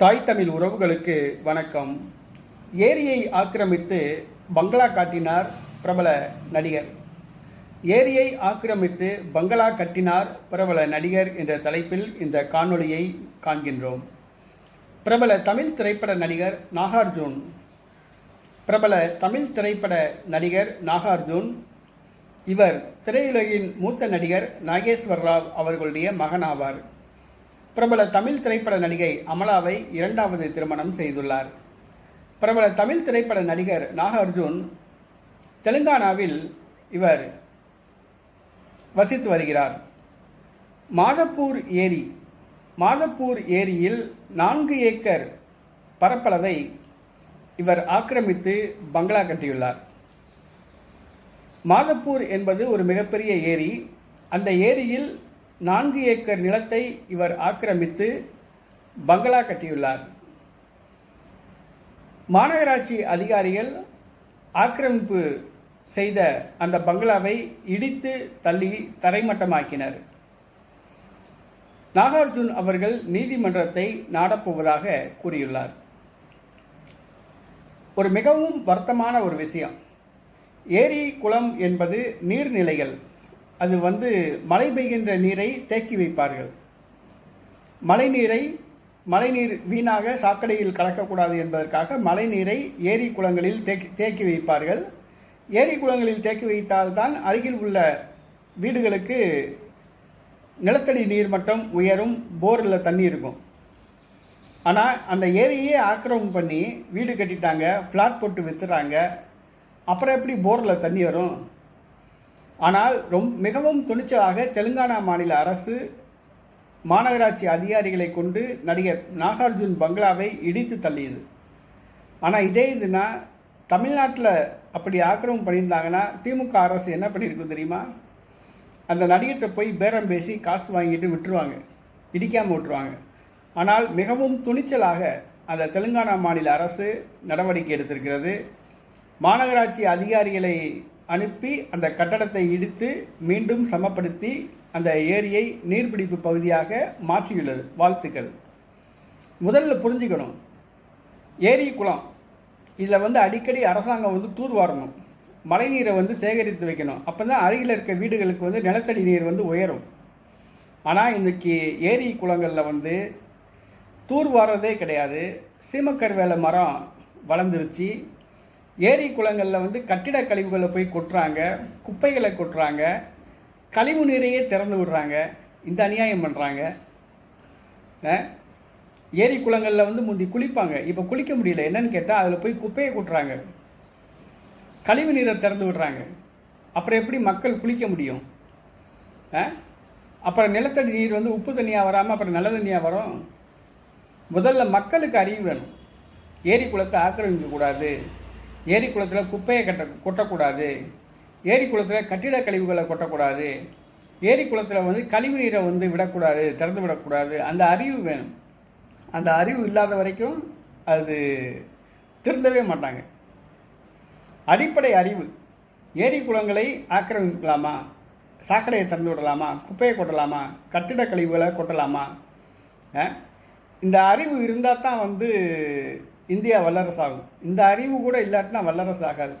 தாய் தமிழ் உறவுகளுக்கு வணக்கம். ஏரியை ஆக்கிரமித்து பங்களா காட்டினார் பிரபல நடிகர். ஏரியை ஆக்கிரமித்து பங்களா கட்டினார் பிரபல நடிகர் என்ற தலைப்பில் இந்த காணொளியை காண்கின்றோம். பிரபல தமிழ் திரைப்பட நடிகர் நாகார்ஜுன். பிரபல தமிழ் திரைப்பட நடிகர் நாகார்ஜுன். இவர் திரையுலகின் மூத்த நடிகர் நாகேஸ்வர் ராவ் அவர்களுடைய மகனாவார். பிரபல தமிழ் திரைப்பட நடிகை அமலாவை இரண்டாவது திருமணம் செய்துள்ளார். பிரபல தமிழ் திரைப்பட நடிகர் நாகார்ஜுன் தெலுங்கானாவில் இவர் வசித்து வருகிறார். மாதப்பூர் ஏரி மாதப்பூர் ஏரியில் நான்கு ஏக்கர் பரப்பளவை இவர் ஆக்கிரமித்து பங்களா கட்டியுள்ளார். மாதப்பூர் என்பது ஒரு மிகப்பெரிய ஏரி. அந்த ஏரியில் நான்கு ஏக்கர் நிலத்தை இவர் ஆக்கிரமித்து பங்களா கட்டியுள்ளார். மாநகராட்சி அதிகாரிகள் ஆக்கிரமிப்பு செய்த அந்த பங்களாவை இடித்து தள்ளி தரைமட்டமாக்கினர். நாகார்ஜுன் அவர்கள் நீதிமன்றத்தை நாடப்போவதாக கூறியுள்ளார். ஒரு மிகவும் வருத்தமான ஒரு விஷயம். ஏரி குளம் என்பது நீர்நிலைகள். அது வந்து மழை பெய்கின்ற நீரை தேக்கி வைப்பார்கள். மழை நீரை மழைநீர் வீணாக சாக்கடையில் கலக்கக்கூடாது என்பதற்காக மழைநீரை ஏரி குளங்களில் தேக்கி தேக்கி வைப்பார்கள். ஏரி குளங்களில் தேக்கி வைத்தால்தான் அருகில் உள்ள வீடுகளுக்கு நிலத்தடி நீர் மட்டம் உயரும் போரில் தண்ணி இருக்கும். ஆனால் அந்த ஏரியே ஆக்கிரமம் பண்ணி வீடு கட்டிட்டாங்க ஃப்ளாட் போட்டு விற்றுறாங்க அப்புறம் எப்படி போரில் தண்ணி வரும்? ஆனால் ரொம் மிகவும் துணிச்சலாக தெலுங்கானா மாநில அரசு மாநகராட்சி அதிகாரிகளை கொண்டு நடிகர் நாகார்ஜுன் பங்களாவை இடித்து தள்ளியது. ஆனால் இதே இதுனா தமிழ்நாட்டில் அப்படி ஆக்கிரமம் பண்ணியிருந்தாங்கன்னா திமுக அரசு என்ன பண்ணியிருக்கும் தெரியுமா? அந்த நடிகர்கிட்ட போய் பேரம் பேசி காசு வாங்கிட்டு விட்டுருவாங்க. இடிக்காமல் விட்டுருவாங்க. ஆனால் மிகவும் துணிச்சலாக அந்த தெலுங்கானா மாநில அரசு நடவடிக்கை எடுத்திருக்கிறது. மாநகராட்சி அதிகாரிகளை அனுப்பி அந்த கட்டடத்தை இடித்து மீண்டும் சமப்படுத்தி அந்த ஏரியை நீர்பிடிப்பு பகுதியாக மாற்றியுள்ளது. வாழ்த்துக்கள். முதல்ல புரிஞ்சுக்கணும். ஏரி குளம். இதில் வந்து அடிக்கடி அரசாங்கம் வந்து தூர்வாரணும் மழைநீரை வந்து சேகரித்து வைக்கணும். அப்போ தான் அருகில் இருக்க வீடுகளுக்கு வந்து நிலத்தடி நீர் வந்து உயரும். ஆனால் இன்றைக்கி ஏரி குளங்களில் வந்து தூர்வாரதே கிடையாது. சீமக்கருவேல மரம் வளர்ந்துருச்சு. ஏரி குளங்களில் வந்து கட்டிட கழிவுகளை போய் கொட்டுறாங்க குப்பைகளை கொட்டுறாங்க கழிவு நீரையே திறந்து விடுறாங்க இந்த அநியாயம் பண்ணுறாங்க ஏரி குளங்களில் வந்து முந்தி குளிப்பாங்க. இப்போ குளிக்க முடியல. என்னன்னு கேட்டால் அதில் போய் குப்பையை கொட்டுறாங்க. கழிவு நீரை திறந்து விடுறாங்க. அப்புறம் எப்படி மக்கள் குளிக்க முடியும்? ஆ? அப்புறம் நிலத்தடி நீர் வந்து உப்பு தண்ணியாக வராமல் அப்புறம் நல்ல தண்ணியாக வரும். முதல்ல மக்களுக்கு அறிவு வேணும். ஏரி குளத்தை ஆக்கிரமிக்கக்கூடாது. ஏரி குளத்தில் குப்பையை கட்ட கொட்டக்கூடாது. ஏரி குளத்தில் கட்டிட கழிவுகளை கொட்டக்கூடாது. ஏரி குளத்தில் வந்து கழிவு நீரை வந்து விடக்கூடாது திறந்து விடக்கூடாது. அந்த அறிவு வேணும். அந்த அறிவு இல்லாத வரைக்கும் அது திருந்தவே மாட்டாங்க. அடிப்படை அறிவு ஏரி குளங்களை ஆக்கிரமிக்கலாமா? சாக்கடையை திறந்து விடலாமா? குப்பையை கொட்டலாமா? கட்டிட கழிவுகளை கொட்டலாமா? இந்த அறிவு இருந்தால் தான் வந்து இந்தியா வல்லரசு ஆகும் இந்த அறிவு கூட இல்லாட்டினா வல்லரசு ஆகாது.